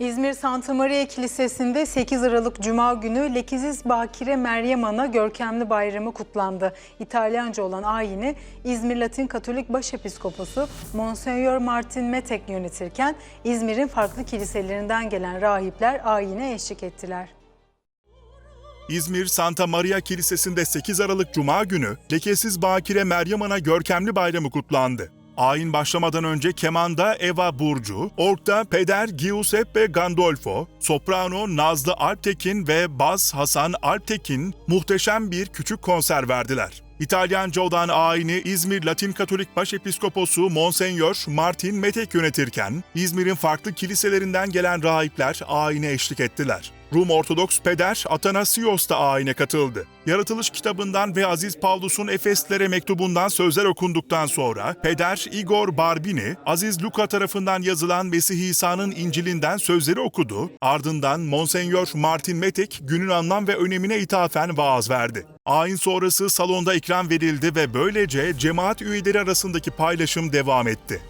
İzmir Santa Maria Kilisesi'nde 8 Aralık Cuma günü Lekizis Bakire Meryem Ana Görkemli Bayramı kutlandı. İtalyanca olan ayini İzmir Latin Katolik Başepiskoposu Monsignor Martin Metek yönetirken İzmir'in farklı kiliselerinden gelen rahipler ayine eşlik ettiler. İzmir Santa Maria Kilisesi'nde 8 Aralık Cuma günü Lekesiz Bakire Meryem Ana Görkemli Bayramı kutlandı. Ayin başlamadan önce kemanda Eva Burcu, orkta peder Giuseppe Gandolfo, soprano Nazlı Alptekin ve bas Hasan Alptekin muhteşem bir küçük konser verdiler. İtalyanca olan ayini İzmir Latin Katolik Başepiskoposu Monsignor Martin Metek yönetirken İzmir'in farklı kiliselerinden gelen rahipler ayine eşlik ettiler. Rum Ortodoks peder Atanasios da ayine katıldı. Yaratılış kitabından ve Aziz Pavlus'un Efeslere mektubundan sözler okunduktan sonra peder Igor Barbini, Aziz Luka tarafından yazılan Mesih İsa'nın İncil'inden sözleri okudu. Ardından Monsenyor Martin Metek günün anlam ve önemine ithafen vaaz verdi. Ayin sonrası salonda ikram verildi ve böylece cemaat üyeleri arasındaki paylaşım devam etti.